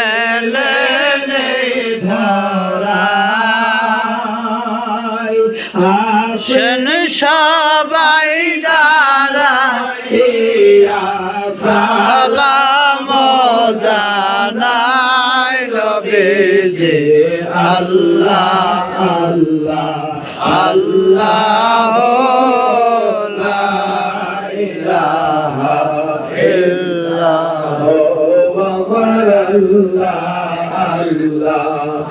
এলেন এই ধরায় আসেন সবাই যারা সালাম জানাই নবে যে আল্লাহ আল্লাহ আল্লাহ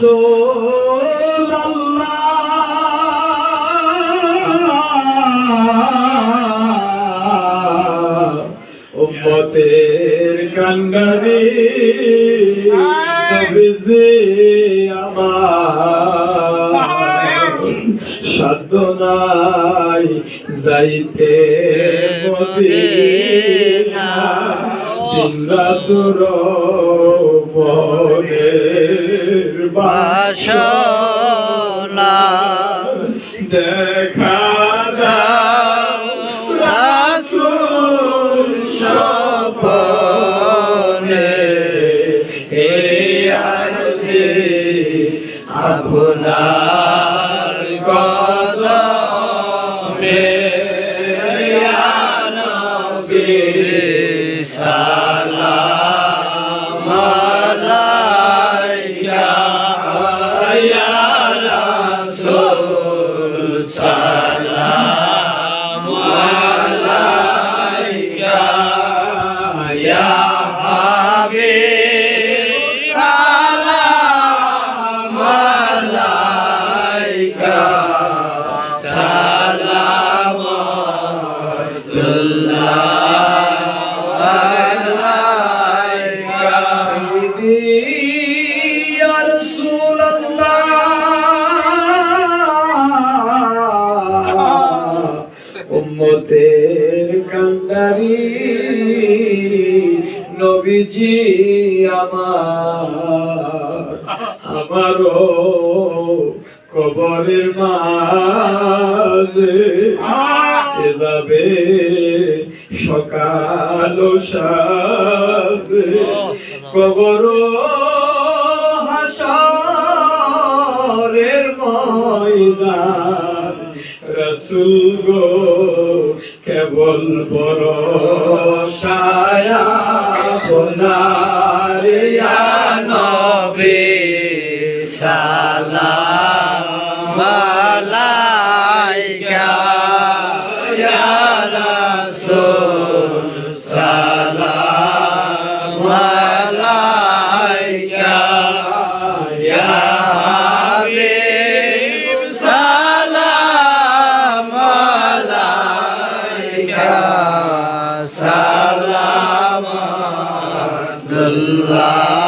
Allah উম্মতের কান্ডারি নবীজি আমার। সাধ্য নাই যাইতে মদিনা। দিন রাত বাসনা। দেখা রাসূল স্বপনে। এই আরজি আপনার কদমে। ইয়া নবী নবীজি আমার আমারও কবরের মাঝে যাবে সকাল সাজে। কবর হাসরের ময়দান রসুল গো কেবল বড় সায়া সোনারে নবী সালাম আলাইকা ইয়া রাসূল সালাম আল্লাহ